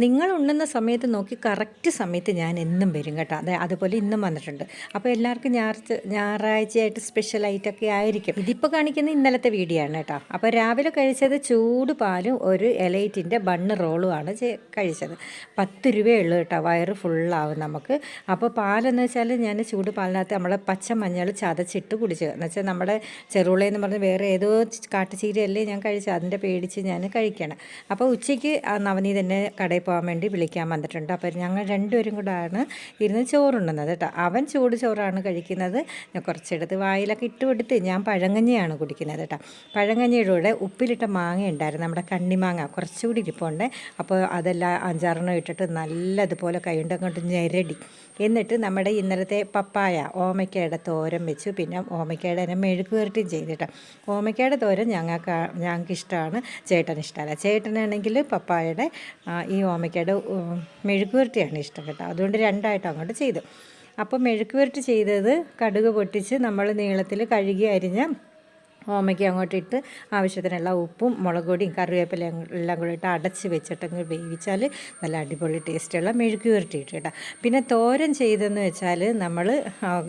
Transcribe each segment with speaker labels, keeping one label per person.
Speaker 1: നിങ്ങൾ ഉണ്ണുന്ന സമയത്ത് നോക്കി കറക്റ്റ് സമയത്ത് ഞാൻ എന്നും വരും കേട്ടോ. അതെ അതുപോലെ ഇന്നും വന്നിട്ടുണ്ട്. അപ്പോൾ എല്ലാവർക്കും ഞായറാഴ്ച ഞായറാഴ്ചയായിട്ട് സ്പെഷ്യൽ ആയിട്ടൊക്കെ ആയിരിക്കും. ഇതിപ്പോൾ കാണിക്കുന്ന ഇന്നലത്തെ വീഡിയോ ആണ് കേട്ടോ. അപ്പോൾ രാവിലെ കഴിച്ചത് ചൂട് പാലും ഒരു എലൈറ്റിന്റെ ബണ്ണ് റോളുമാണ് കഴിച്ചത്. പത്ത് രൂപയേ ഉള്ളൂ കേട്ടോ വയറ് ഫുള്ളാവും നമുക്ക്. അപ്പോൾ പാലെന്ന് വെച്ചാൽ ഞാൻ ചൂട് പാലിനകത്ത് നമ്മളെ പച്ച മഞ്ഞൾ ചതച്ചിട്ട് കുടിച്ചത് എന്ന് വെച്ചാൽ നമ്മുടെ ചെറുളയെന്ന് പറഞ്ഞ് വേറെ ഏതോ കാട്ടുചീരയല്ലേ ഞാൻ കഴിച്ചത് അതിന്റെ പേടിച്ച് ഞാൻ കഴിക്കണം. അപ്പോൾ ഉച്ചയ്ക്ക് നവനീ തന്നെ കടയിൽ പോകാൻ വേണ്ടി വിളിക്കാൻ വന്നിട്ടുണ്ട്. അപ്പോൾ ഞങ്ങൾ രണ്ടുപേരും കൂടാണ് ഇരുന്ന് ചോറുണ്ണുന്നത് കേട്ടോ. അവൻ ചൂട് ചോറാണ് കഴിക്കുന്നത്. ഞാൻ കുറച്ചെടുത്ത് വായിലൊക്കെ ഇട്ട് കൊടുത്ത് ഞാൻ പഴങ്കഞ്ഞിയാണ് കുടിക്കുന്നത് കേട്ടോ. പഴങ്കഞ്ഞിയുടെ കൂടെ ഉപ്പിലിട്ട മാങ്ങ ഉണ്ടായിരുന്നു. നമ്മുടെ കണ്ണിമാങ്ങ കുറച്ചുകൂടി ഇരിപ്പുണ്ട്. അപ്പോൾ അതെല്ലാം അഞ്ചാറെണ്ണം ഇട്ടിട്ട് നല്ലതുപോലെ കൈകൊണ്ട് അങ്ങോട്ട് ഞെരടി. എന്നിട്ട് നമ്മുടെ ഇന്നലത്തെ പപ്പായ ഓമയ്ക്കയുടെ തോരൻ വെച്ചു. പിന്നെ ഓമയ്ക്കയുടെ തന്നെ മെഴുക്ക് ചെയ്തു ചെയ്തിട്ട് ഓമയ്ക്കയുടെ തോരൻ ഞങ്ങൾക്ക് ഞങ്ങൾക്ക് ഇഷ്ടമാണ് ചേട്ടൻ ഇഷ്ടമല്ല ചേട്ടനാണെങ്കിൽ പപ്പായയുടെ ഈ ഓമയ്ക്കയുടെ മെഴുക്ക് വരട്ടിയാണ് ഇഷ്ടം കേട്ടോ. അതുകൊണ്ട് രണ്ടായിട്ട് അങ്ങോട്ട് ചെയ്തു. അപ്പോൾ മെഴുക്ക് വരട്ടി ചെയ്തത് കടുക് പൊട്ടിച്ച് നമ്മൾ നീളത്തിൽ കഴുകി അരിഞ്ഞ ഓമയ്ക്ക് അങ്ങോട്ട് ഇട്ട് ആവശ്യത്തിനുള്ള ഉപ്പും മുളക് പൊടിയും കറിവേപ്പിലയും എല്ലാം കൂടി ഇട്ട് അടച്ച് വെച്ചിട്ടങ്ങ് വേവിച്ചാൽ നല്ല അടിപൊളി ടേസ്റ്റുള്ള മെഴുക്ക് പുരട്ടി ഇട്ടിട്ടാണ് പിന്നെ തോരൻ ചെയ്തെന്ന് വെച്ചാൽ നമ്മൾ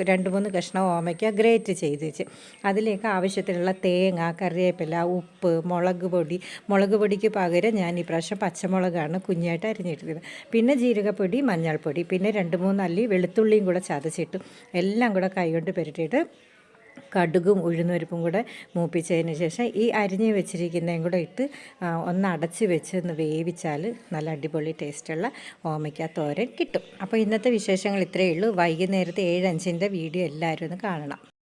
Speaker 1: രണ്ട് മൂന്ന് കഷ്ണം ഓമയ്ക്ക ഗ്രേറ്റ് ചെയ്ത് വെച്ച്. അതിലേക്ക് ആവശ്യത്തിനുള്ള തേങ്ങ കറിവേപ്പില ഉപ്പ് മുളക് പൊടി. മുളക് പൊടിക്ക് പകരം ഞാൻ ഈ പ്രാവശ്യം പച്ചമുളകാണ് കുഞ്ഞായിട്ട് അരിഞ്ഞിട്ടത് പിന്നെ ജീരകപ്പൊടി മഞ്ഞൾപ്പൊടി പിന്നെ രണ്ട് മൂന്ന് അല്ലി വെളുത്തുള്ളിയും കൂടെ ചതച്ചിട്ട് എല്ലാം കൂടെ കൈകൊണ്ട് പുരട്ടിയിട്ട് കടുകും ഉഴുന്നുപരിപ്പും കൂടെ മൂപ്പിച്ചതിന് ശേഷം ഈ അരിഞ്ഞ് വെച്ചിരിക്കുന്നതും കൂടെ ഇട്ട് ഒന്ന് അടച്ച് വെച്ച് ഒന്ന് വേവിച്ചാൽ നല്ല അടിപൊളി ടേസ്റ്റുള്ള ഓമയ്ക്ക തോരൻ കിട്ടും. അപ്പോൾ ഇന്നത്തെ വിശേഷങ്ങൾ ഇത്രയേ ഉള്ളൂ. വൈകുന്നേരത്തെ ഏഴ് അഞ്ചിന്റെ വീഡിയോ എല്ലാവരും ഒന്ന് കാണണം.